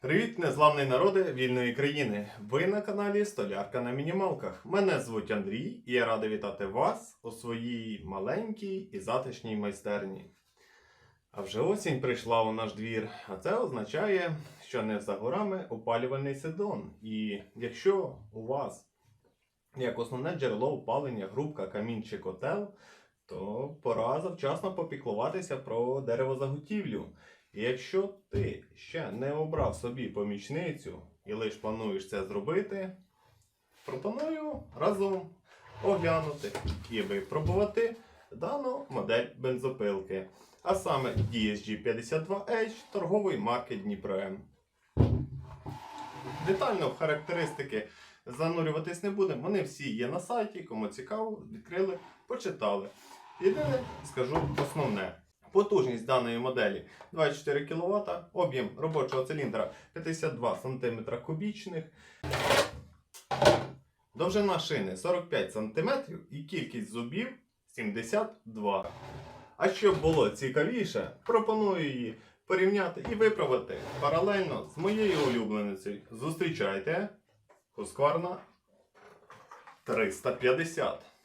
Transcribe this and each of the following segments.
Привіт, незламний народи вільної країни. Ви на каналі Столярка на мінімалках. Мене звуть Андрій і я радий вітати вас у своїй маленькій і затишній майстерні. А вже осінь прийшла у наш двір, а це означає, що не за горами опалювальний сезон. І якщо у вас як основне джерело опалення грубка, камін чи котел, то пора завчасно попіклуватися про деревозаготівлю. Якщо ти ще не обрав собі помічницю і лише плануєш це зробити, пропоную разом оглянути і випробувати дану модель бензопилки, а саме DSG52H торгової марки Дніпром. Детально в характеристики занурюватись не будемо, вони всі є на сайті, кому цікаво, відкрили, почитали. Єдине, скажу основне. Потужність даної моделі 24 кВт, об'єм робочого циліндра 52 см кубічних, довжина шини 45 см і кількість зубів 72. А щоб було цікавіше, пропоную її порівняти і виправити паралельно з моєю улюбленицею. Зустрічайте Husqvarna 350.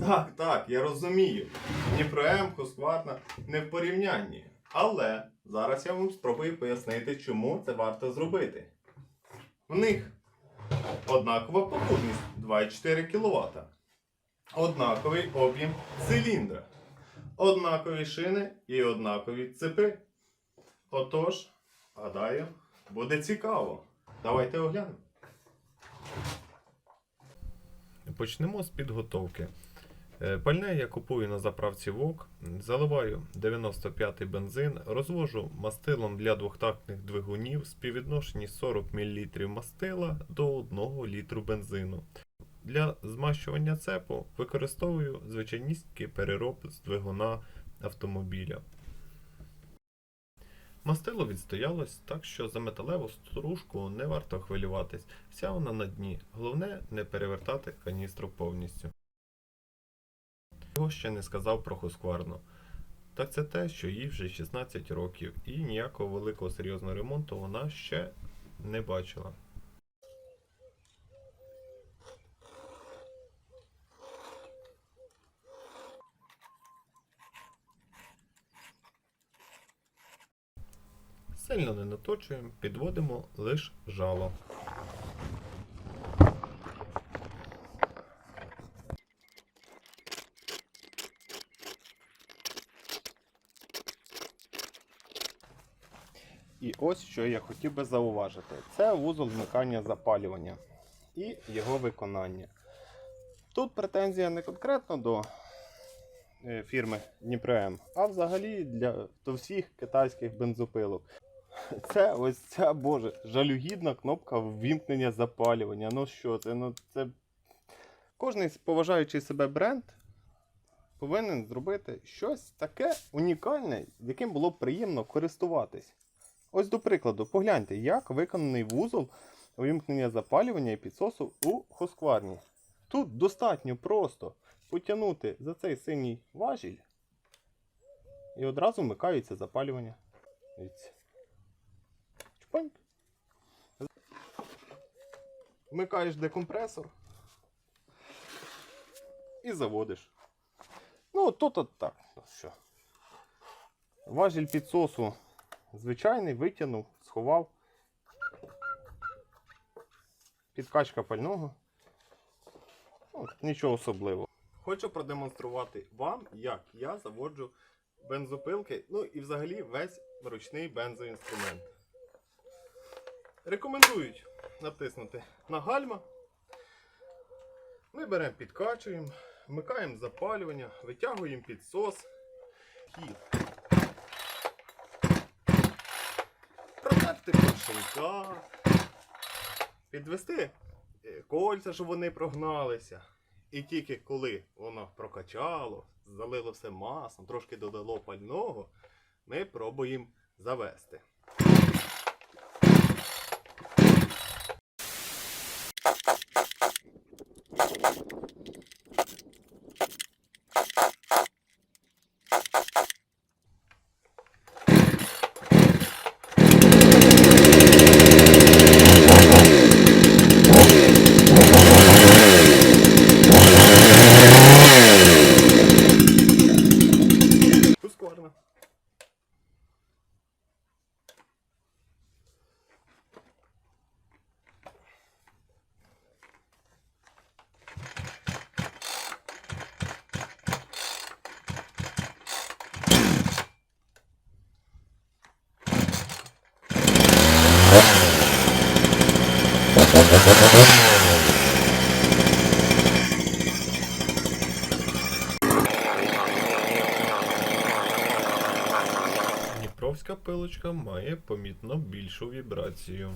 Так, так, я розумію. Дніпром, Husqvarna не в порівнянні. Але зараз я вам спробую пояснити, чому це варто зробити. В них однакова потужність 2,4 кВт. Однаковий об'єм циліндра. Однакові шини і однакові цепи. Отож, гадаю, буде цікаво. Давайте оглянемо. Почнемо з підготовки. Е, Пальне я купую на заправці ВОК, заливаю 95-й бензин, розвожу мастилом для двохтактних двигунів в співвідношенні 40 мл мастила до 1 літру бензину. Для змащування цепу використовую звичайністський перероб з двигуна автомобіля. Мастило відстоялось, так що за металеву стружку не варто хвилюватись, вся вона на дні. Головне не перевертати каністру повністю. Його ще не сказав про Husqvarna. Так це те, що їй вже 16 років і ніякого великого серйозного ремонту вона ще не бачила. Сильно не наточуємо, підводимо лише жало. Ось що я хотів би зауважити: це вузол вмикання запалювання і його виконання. Тут претензія не конкретно до е, фірми Дніпром, а взагалі для до всіх китайських бензопилок. Це ось ця боже, жалюгідна кнопка ввімкнення запалювання. Ну що це? Ну це кожний поважаючий себе бренд повинен зробити щось таке унікальне, яким було б приємно користуватись. Ось до прикладу, погляньте, як виконаний вузол увімкнення запалювання і підсосу у Husqvarna. Тут достатньо просто потягнути за цей синій важіль і одразу вмикається запалювання. Дивіться. Вмикаєш декомпресор і заводиш. Ну, тут от так. Що. Важіль підсосу звичайний, витягнув, сховав. Підкачка пального. Ну, нічого особливого. Хочу продемонструвати вам, як я заводжу бензопилки, ну і взагалі весь ручний бензоінструмент. Рекомендують натиснути на гальма. Ми беремо, підкачуємо, вмикаємо запалювання, витягуємо підсос і протерти кошелька. підвести е, кольця, щоб вони прогналися. І тільки коли воно прокачало, залило все маслом, трошки додало пального, ми пробуємо завести. Дніпровська пилочка має помітно більшу вібрацію.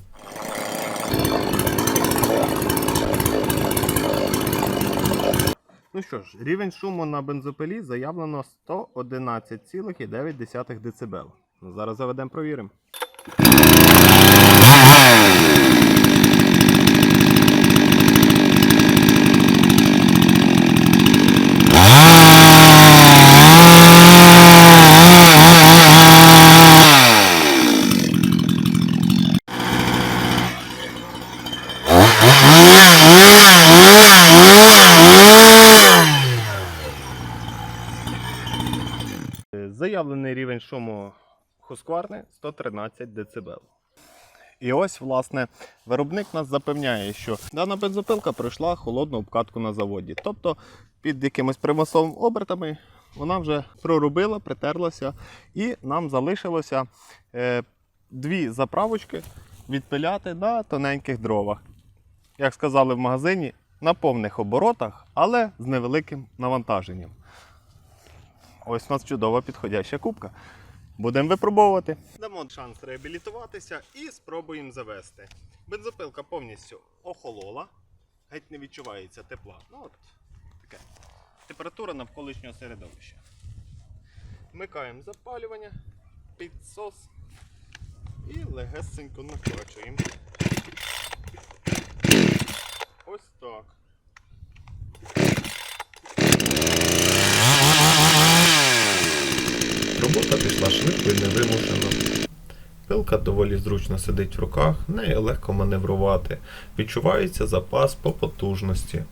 Ну що ж, рівень шуму на бензопилі заявлено 111,9 дБ. Ну, зараз заведемо, провіримо. Е, Заявлений рівень шуму Husqvarna 113 дБ. І ось, власне, виробник нас запевняє, що дана бензопилка пройшла холодну обкатку на заводі. Тобто під якимось примусовими обертами вона вже проробила, притерлася, і нам залишилося е, дві заправочки відпиляти на тоненьких дровах. Як сказали в магазині, на повних оборотах, але з невеликим навантаженням. Ось у нас чудова підходяща кубка. Будемо випробовувати. Дамо шанс реабілітуватися і спробуємо завести. Бензопилка повністю охолола, геть не відчувається тепла. Ну от таке. Температура навколишнього середовища. Вмикаємо запалювання, підсос і легесенько накачуємо. Ось так. Робота пішла швидко і невимушено. Пилка доволі зручно сидить в руках, нею легко маневрувати. Відчувається запас по потужності.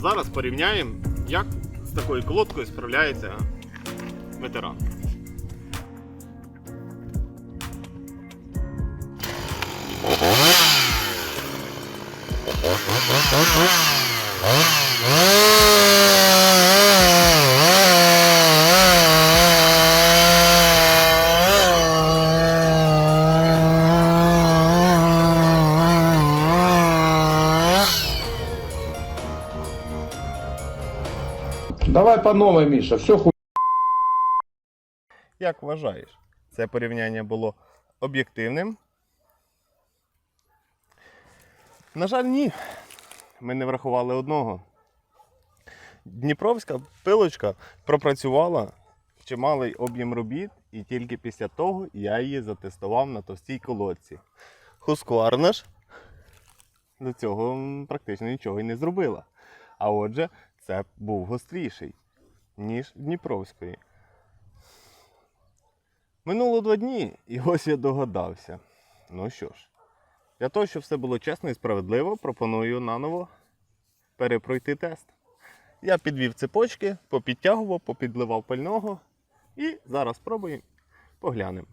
Зараз порівняємо, як з такою колодкою справляється ветеран. Давай по новой, Миша, все хуй. Як вважаєш, це порівняння було об'єктивним? На жаль, ні. Ми не врахували одного. Дніпровська пилочка пропрацювала чималий об'єм робіт, і тільки після того я її затестував на товстій колодці. Husqvarna ж до цього практично нічого і не зробила. А отже, це був гостріший, ніж Дніпровської. Минуло два дні, і ось я догадався. Ну що ж, для того, щоб все було чесно і справедливо, пропоную наново перепройти тест. Я підвів цепочки, попідтягував, попідливав пального і зараз спробуємо, поглянемо.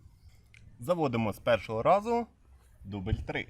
Заводимо з першого разу дубль 3.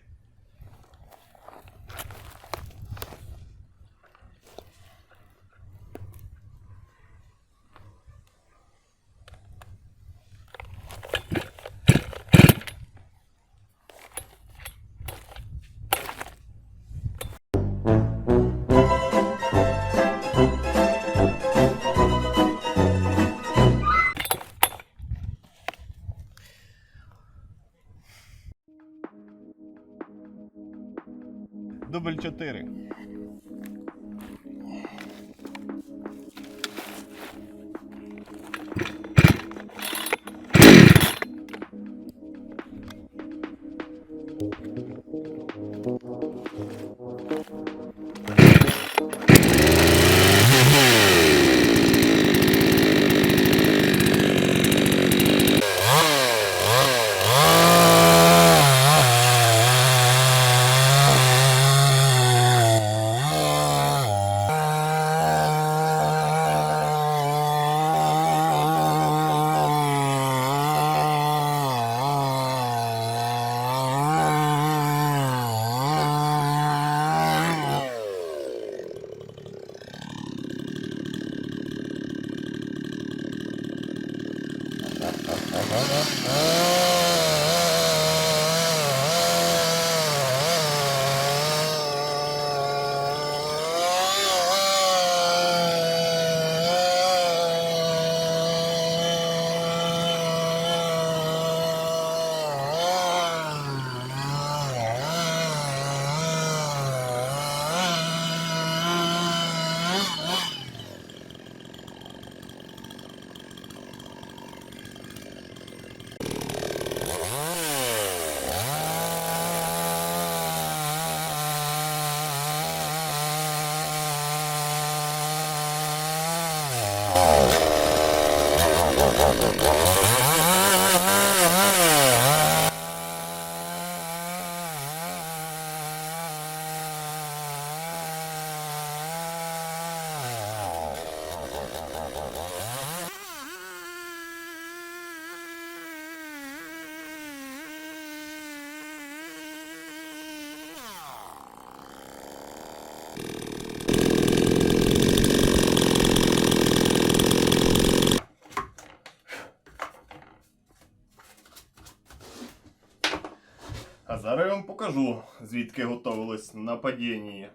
А зараз я вам покажу, звідки готувалось нападіння.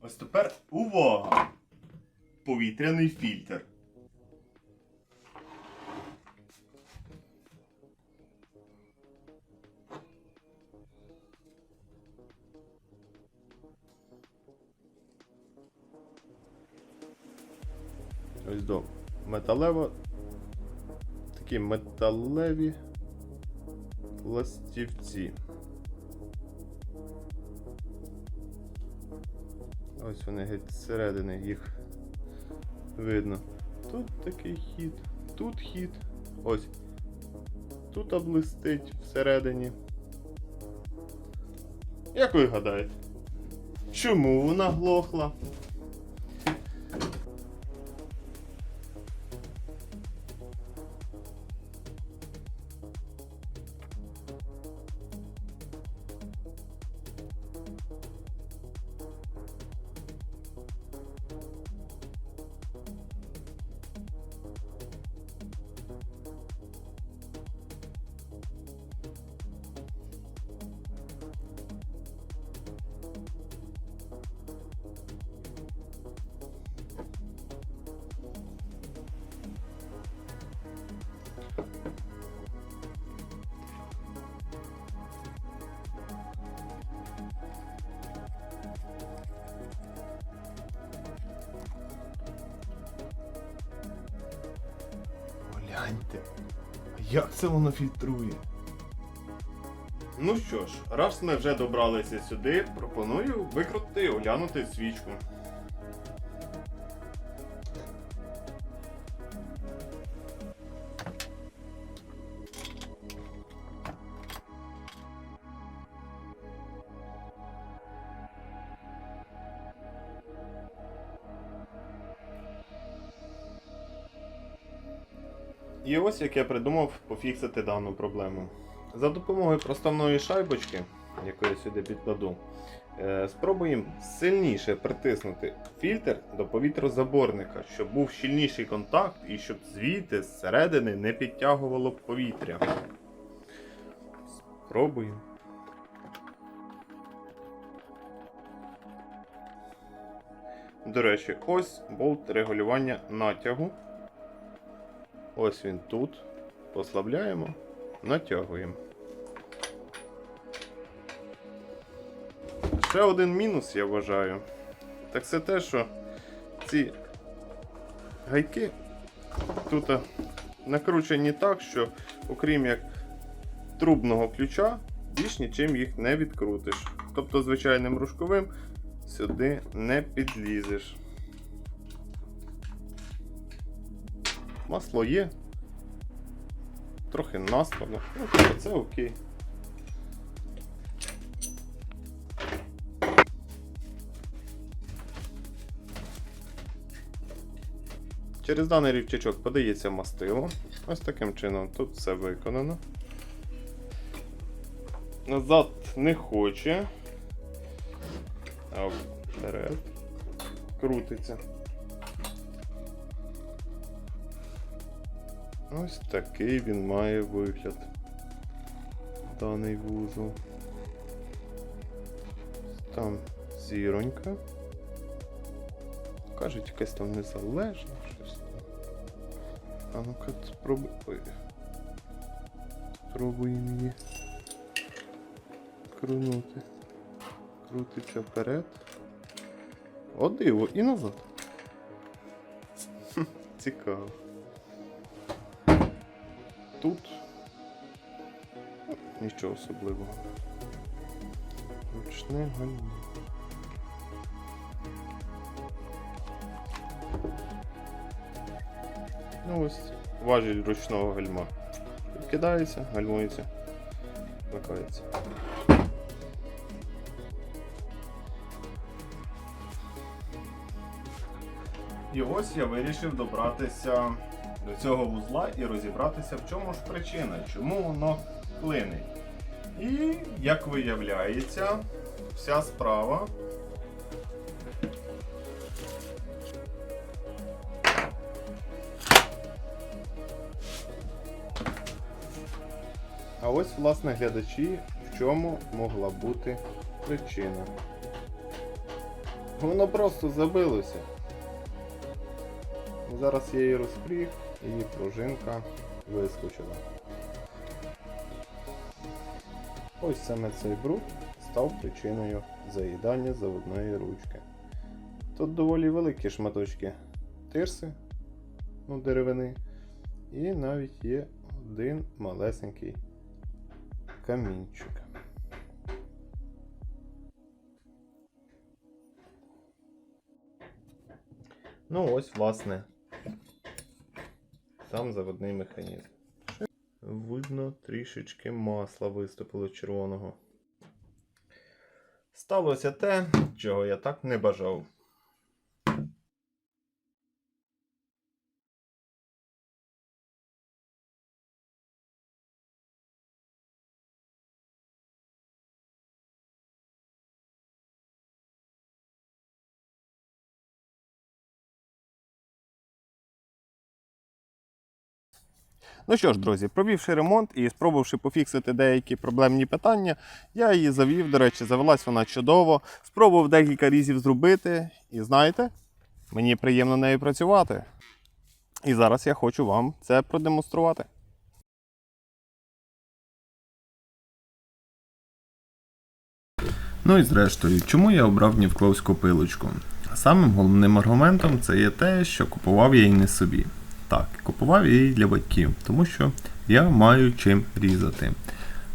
Ось тепер увага! Повітряний фільтр. Металево такі металеві пластівці. Ось вони геть зсередини їх видно. Тут такий хід, тут хід. Ось. Тут облистить всередині. Як ви гадаєте? Чому вона глохла? Гляньте, як це воно фільтрує. Ну що ж, раз ми вже добралися сюди, пропоную викрутити і оглянути свічку. Ось як я придумав пофіксити дану проблему. За допомогою проставної шайбочки, яку я сюди підкладу, е, спробуємо сильніше притиснути фільтр до повітрозаборника, щоб був щільніший контакт і щоб звідти зсередини не підтягувало повітря. Спробуємо. До речі, ось болт регулювання натягу. Ось він тут. Послабляємо, натягуємо. Ще один мінус, я вважаю. Так це те, що ці гайки тут накручені так, що окрім як трубного ключа, більш нічим їх не відкрутиш. Тобто звичайним рушковим сюди не підлізеш. Масло є. Трохи наспано. Ну, тобто це окей. Через даний рівчачок подається мастило. Ось таким чином тут все виконано. Назад не хоче. А вперед. Крутиться. Ось такий він має вигляд. Даний вузол. Там зіронька. Кажуть, якась там незалежна щось. там. А ну-ка спробуй. Ой. Спробуємо її крунути. Крутиться вперед. О, диво, і назад. Цікаво. Тут нічого особливого. Ручне гальмо. Ну ось важіль ручного гальма. Відкидається, гальмується, вмикається. І ось я вирішив добратися до цього вузла і розібратися, в чому ж причина, чому воно клинить. І, як виявляється, вся справа. А ось, власне, глядачі, в чому могла бути причина. Воно просто забилося. Зараз я її розпріг і пружинка вискочила. Ось саме цей бруд став причиною заїдання заводної ручки. Тут доволі великі шматочки тирси, ну, деревини, і навіть є один малесенький камінчик. Ну ось, власне, сам заводний механізм. Видно, трішечки масла виступило червоного. Сталося те, чого я так не бажав. Ну що ж, друзі, провівши ремонт і спробувавши пофіксити деякі проблемні питання, я її завів. До речі, завелась вона чудово. Спробував декілька разів зробити. І знаєте, мені приємно нею працювати. І зараз я хочу вам це продемонструвати. Ну і зрештою, чому я обрав Нівкловську пилочку? Самим головним аргументом це є те, що купував я її не собі. Так, купував її для батьків, тому що я маю чим різати.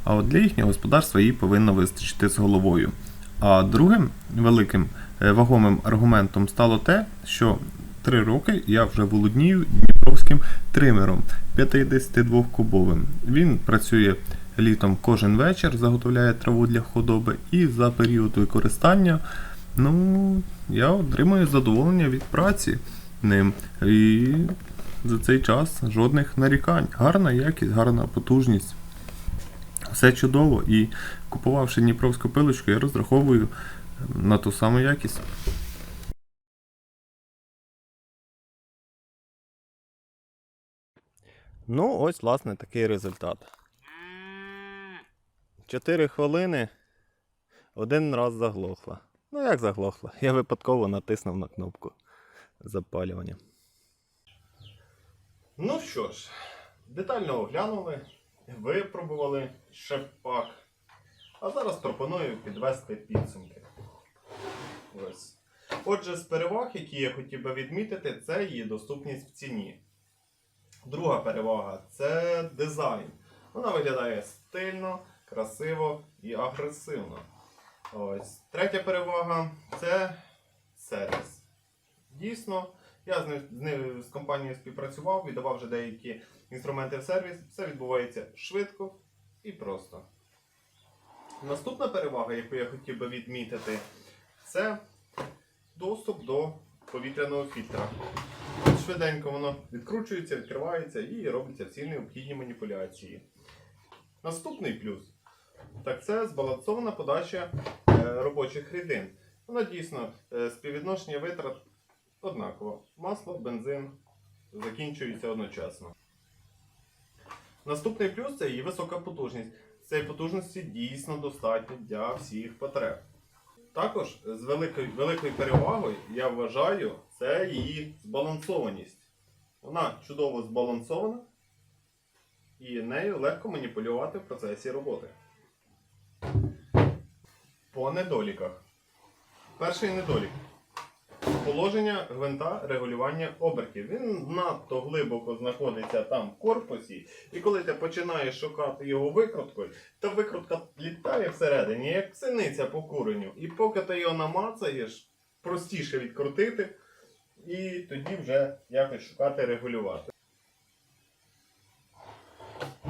А от для їхнього господарства її повинно вистачити з головою. А другим великим е, вагомим аргументом стало те, що 3 роки я вже володію дніпровським тримером 52-кубовим. Він працює літом кожен вечір, заготовляє траву для худоби, і за період використання ну, я отримую задоволення від праці ним. І за цей час жодних нарікань. Гарна якість, гарна потужність. Все чудово. І купувавши Дніпровську пилочку, я розраховую на ту саму якість. Ну, ось, власне, такий результат. 4 хвилини один раз заглохла. Ну, як заглохла? Я випадково натиснув на кнопку запалювання. Ну що ж, детально оглянули, випробували шеф-пак. А зараз пропоную підвести підсумки. Ось. Отже, з переваг, які я хотів би відмітити, це її доступність в ціні. Друга перевага це дизайн. Вона виглядає стильно, красиво і агресивно. Ось. Третя перевага це сервіс. Дійсно, я з, ним, з, компанією співпрацював, віддавав вже деякі інструменти в сервіс. Все відбувається швидко і просто. Наступна перевага, яку я хотів би відмітити, це доступ до повітряного фільтра. Швиденько воно відкручується, відкривається і робиться всі необхідні маніпуляції. Наступний плюс так це збалансована подача е, робочих рідин. Вона дійсно е, співвідношення витрат однаково. Масло, бензин закінчуються одночасно. Наступний плюс це її висока потужність. Цієї потужності дійсно достатньо для всіх потреб. Також з великою, великою перевагою я вважаю це її збалансованість. Вона чудово збалансована і нею легко маніпулювати в процесі роботи. По недоліках. Перший недолік. Положення гвинта регулювання обертів. Він надто глибоко знаходиться там в корпусі, і коли ти починаєш шукати його викруткою, то викрутка літає всередині, як синиця по куренню. І поки ти його намацаєш, простіше відкрутити, і тоді вже якось шукати регулювати.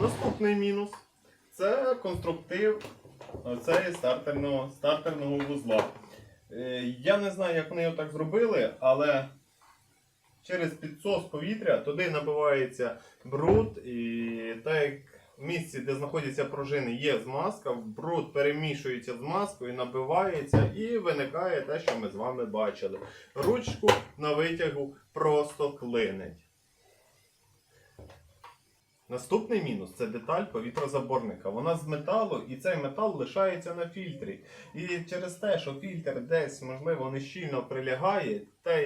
Наступний мінус це конструктив цієї стартерного, стартерного вузла. Е, Я не знаю, як вони його так зробили, але через підсос повітря туди набивається бруд, і так як в місці, де знаходяться пружини, є змазка, бруд перемішується з маскою, набивається і виникає те, що ми з вами бачили. Ручку на витягу просто клинить. Наступний мінус це деталь повітрозаборника. Вона з металу, і цей метал лишається на фільтрі. І через те, що фільтр десь, можливо, не щільно прилягає, та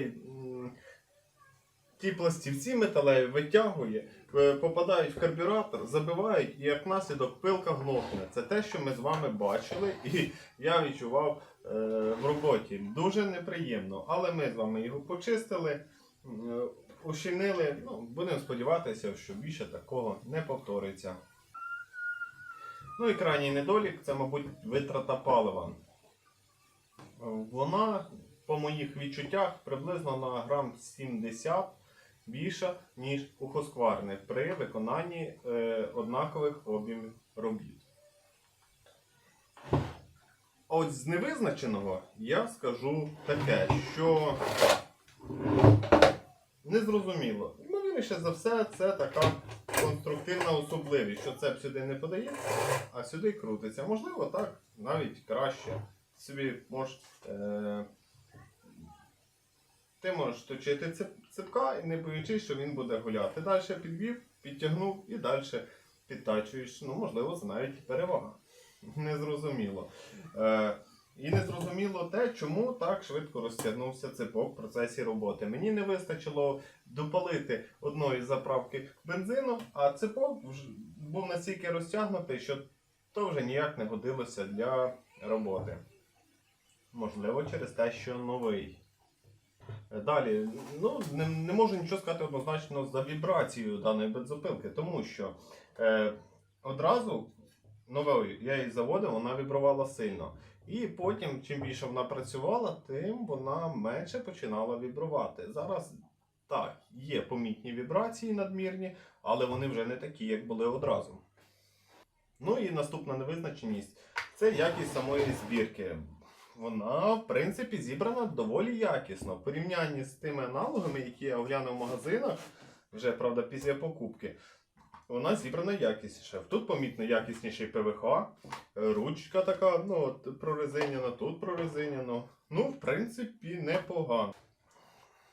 ті пластівці металеві витягує, е, попадають в карбюратор, забивають, і як наслідок пилка глохне. Це те, що ми з вами бачили, і я відчував е, в роботі. Дуже неприємно. Але ми з вами його почистили. Ущільнили. Ну, будемо сподіватися, що більше такого не повториться. Ну і крайній недолік це, мабуть, витрата палива. Вона, по моїх відчуттях, приблизно на грам 70 більша, ніж у Husqvarna при виконанні е, однакових об'ємів робіт. От з невизначеного я скажу таке, що Незрозуміло. Ймовірніше за все, це така конструктивна особливість, що це б сюди не подається, а сюди крутиться. Можливо, так, навіть краще. Собі можеш. Е... Ти можеш точити цеп- цепка і не боючись, що він буде гуляти. Далі підвів, підтягнув і далі підтачуєш. Ну, можливо, це навіть перевага. Незрозуміло. Е... І не зрозуміло те, чому так швидко розтягнувся цепок в процесі роботи. Мені не вистачило допалити одної заправки бензину, а цепок був настільки розтягнутий, що то вже ніяк не годилося для роботи. Можливо, через те, що новий. Далі, ну, не, не можу нічого сказати однозначно за вібрацію даної бензопилки, тому що е, одразу новою я її заводив, вона вібрувала сильно. І потім, чим більше вона працювала, тим вона менше починала вібрувати. Зараз так, є помітні вібрації надмірні, але вони вже не такі, як були одразу. Ну і наступна невизначеність це якість самої збірки. Вона, в принципі, зібрана доволі якісно. В порівнянні з тими аналогами, які я оглянув в магазинах, вже правда після покупки, вона зібрана якісніше. Тут помітно якісніший ПВХ, е, ручка така, ну от прорезиняна, тут прорезиняно. Ну, в принципі, непогано.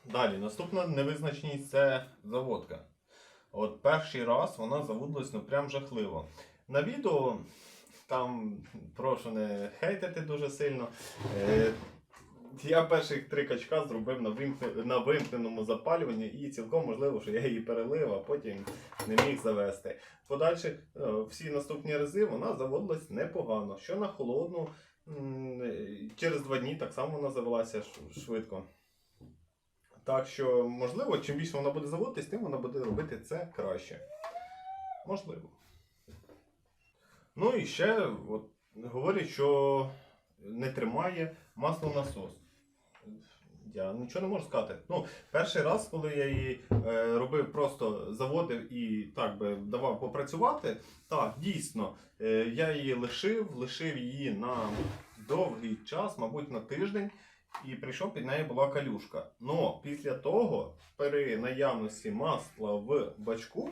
Далі, наступна невизначеність це заводка. От перший раз вона заводилась ну прям жахливо. На відео там прошу не хейтити дуже сильно. Я перших три качка зробив на, вимкне- на вимкненому запалюванні і цілком можливо, що я її перелив, а потім не міг завести. Подальші е, всі наступні рази вона заводилась непогано. Що на холодну, е, через два дні так само вона завелася швидко. Так що, можливо, чим більше вона буде заводитись, тим вона буде робити це краще. Можливо. Ну і ще от, говорять, що не тримає маслонасос. Я нічого не можу сказати. Ну, перший раз, коли я її е, робив, просто заводив і так би давав попрацювати, так, дійсно, е, я її лишив, лишив її на довгий час, мабуть, на тиждень, і прийшов під нею була калюшка. Но після того, при наявності масла в бачку,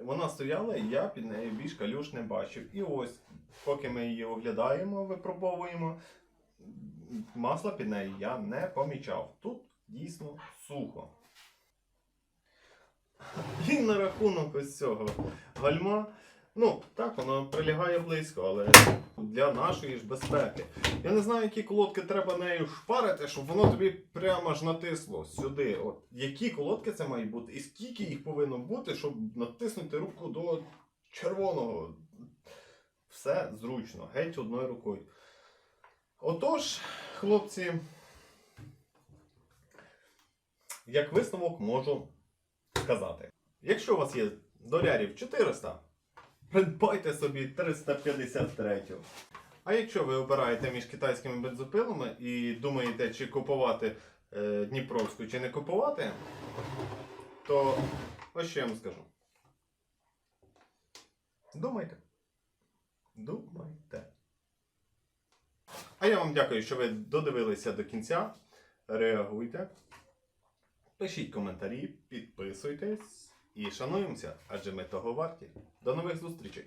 вона стояла, і я під нею більш калюш не бачив. І ось, поки ми її оглядаємо, випробовуємо, масла під нею я не помічав. Тут дійсно сухо. І на рахунок ось цього гальма. Ну, так, воно прилягає близько, але для нашої ж безпеки. Я не знаю, які колодки треба нею шпарити, щоб воно тобі прямо ж натисло сюди. От які колодки це мають бути, і скільки їх повинно бути, щоб натиснути руку до червоного. Все зручно, геть одною рукою. Отож, хлопці, як висновок можу сказати. Якщо у вас є долярів 400, придбайте собі 353. А якщо ви обираєте між китайськими бензопилами і думаєте, чи купувати е, Дніпровську, чи не купувати, то ось що я вам скажу. Думайте. Думайте. А я вам дякую, що ви додивилися до кінця. Реагуйте. Пишіть коментарі, підписуйтесь і шануємося, адже ми того варті. До нових зустрічей!